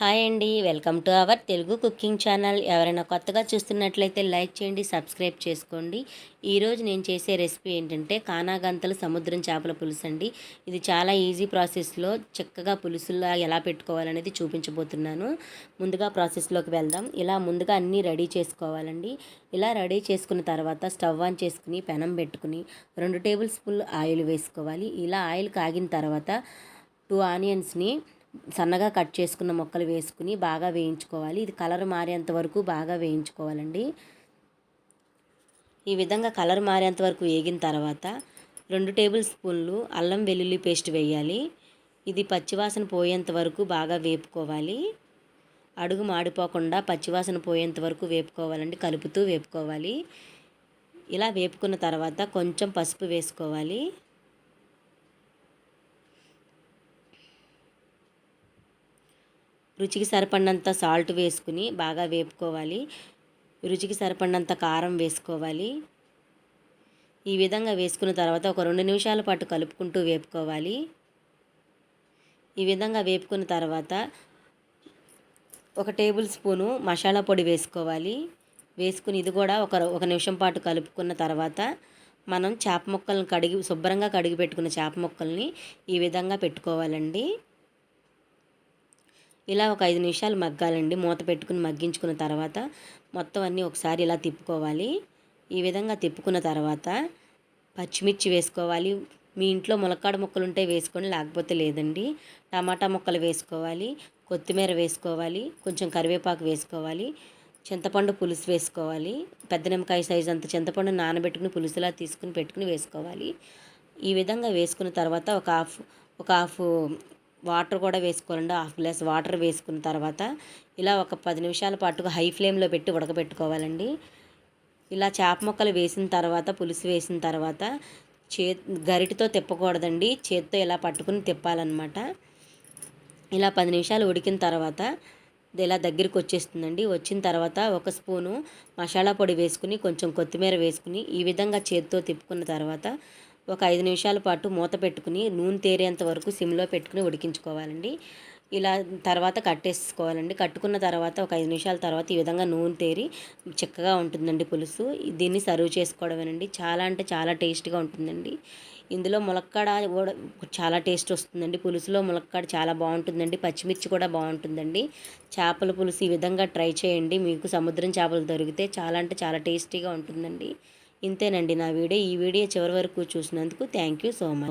Hi అండి welcome to our Telugu cooking channel. ఎవరైనా కొత్తగా చూస్తున్నట్లయితే లైక్ చేయండి సబ్స్క్రైబ్ చేసుకోండి. ఈరోజు నేను చేసే రెసిపీ ఏంటంటే కానాగంతలు సముద్రం చేపల పులుసు అండి. ఇది చాలా ఈజీ ప్రాసెస్లో చక్కగా పులుసులా ఎలా పెట్టుకోవాలనేది చూపించబోతున్నాను. ముందుగా ప్రాసెస్లోకి వెళ్దాం. ఇలా ముందుగా అన్నీ రెడీ చేసుకోవాలండి. ఇలా రెడీ చేసుకున్న తర్వాత స్టవ్ ఆన్ చేసుకుని పెనం పెట్టుకుని రెండు టేబుల్ స్పూన్లు ఆయిల్ వేసుకోవాలి. ఇలా ఆయిల్ కాగిన తర్వాత టూ ఆనియన్స్ని సన్నగా కట్ చేసుకున్న ముక్కలు వేసుకుని బాగా వేయించుకోవాలి. ఇది కలర్ మారేంత వరకు బాగా వేయించుకోవాలండి. ఈ విధంగా కలర్ మారేంత వరకు వేగిన తర్వాత రెండు టేబుల్ స్పూన్లు అల్లం వెల్లుల్లి పేస్ట్ వేయాలి. ఇది పచ్చివాసన పోయేంత వరకు బాగా వేపుకోవాలి. అడుగు మాడిపోకుండా పచ్చివాసన పోయేంత వరకు వేపుకోవాలండి. కలుపుతూ వేపుకోవాలి. ఇలా వేపుకున్న తర్వాత కొంచెం పసుపు వేసుకోవాలి. రుచికి సరిపడినంత సాల్ట్ వేసుకుని బాగా వేపుకోవాలి. రుచికి సరిపడినంత కారం వేసుకోవాలి. ఈ విధంగా వేసుకున్న తర్వాత ఒక రెండు నిమిషాల పాటు కలుపుకుంటూ వేపుకోవాలి. ఈ విధంగా వేపుకున్న తర్వాత ఒక టేబుల్ స్పూను మసాలా పొడి వేసుకోవాలి. వేసుకుని ఇది కూడా ఒక ఒక నిమిషం పాటు కలుపుకున్న తర్వాత మనం చేప ముక్కలను కడిగి శుభ్రంగా కడిగి పెట్టుకున్న చేప ముక్కల్ని ఈ విధంగా పెట్టుకోవాలండి. ఇలా ఒక ఐదు నిమిషాలు మగ్గాలండి. మూత పెట్టుకుని మగ్గించుకున్న తర్వాత మొత్తం అన్నీ ఒకసారి ఇలా తిప్పుకోవాలి. ఈ విధంగా తిప్పుకున్న తర్వాత పచ్చిమిర్చి వేసుకోవాలి. మీ ఇంట్లో ములక్కాడ ముక్కలు ఉంటే వేసుకోండి లేకపోతే లేదండి. టమాటా ముక్కలు వేసుకోవాలి కొత్తిమీర వేసుకోవాలి కొంచెం కరివేపాకు వేసుకోవాలి చింతపండు పులుసు వేసుకోవాలి. పెద్ద నిమ్మకాయ సైజు అంత చింతపండు నానబెట్టుకుని పులుసులా తీసుకుని పెట్టుకుని వేసుకోవాలి. ఈ విధంగా వేసుకున్న తర్వాత ఒక హాఫ్ ఒక హాఫ్ వాటర్ కూడా వేసుకోవాలండి. హాఫ్ గ్లాస్ వాటర్ వేసుకున్న తర్వాత ఇలా ఒక పది నిమిషాల పాటుగా హై ఫ్లేమ్లో పెట్టి ఉడకబెట్టుకోవాలండి. ఇలా చేప ముక్కలు వేసిన తర్వాత పులుసు వేసిన తర్వాత చే గరిటితో తిప్పకూడదండి. చేత్తో ఇలా పట్టుకుని తిప్పాలన్నమాట. ఇలా పది నిమిషాలు ఉడికిన తర్వాత ఇలా దగ్గరికి వచ్చేస్తుందండి. వచ్చిన తర్వాత ఒక స్పూను మసాలా పొడి వేసుకుని కొంచెం కొత్తిమీర వేసుకుని ఈ విధంగా చేత్తో తిప్పుకున్న తర్వాత ఒక ఐదు నిమిషాల పాటు మూత పెట్టుకుని నూనె తేరేంత వరకు సిమ్లో పెట్టుకుని ఉడికించుకోవాలండి. ఇలా తర్వాత కట్టేసుకోవాలండి. కట్టుకున్న తర్వాత ఒక ఐదు నిమిషాల తర్వాత ఈ విధంగా నూనె తేరి చిక్కగా ఉంటుందండి పులుసు. దీన్ని సర్వ్ చేసుకోవడమేనండి. చాలా అంటే చాలా టేస్ట్గా ఉంటుందండి. ఇందులో ములక్కాడ కూడా చాలా టేస్ట్ వస్తుందండి. పులుసులో ములక్కాడ చాలా బాగుంటుందండి. పచ్చిమిర్చి కూడా బాగుంటుందండి. చేపల పులుసు ఈ విధంగా ట్రై చేయండి. మీకు సముద్రం చేపలు దొరికితే చాలా అంటే చాలా టేస్టీగా ఉంటుందండి. ఇంతేనండి నా వీడియో. ఈ వీడియో చివరి వరకు చూసినందుకు థ్యాంక్ యూ సో మచ్.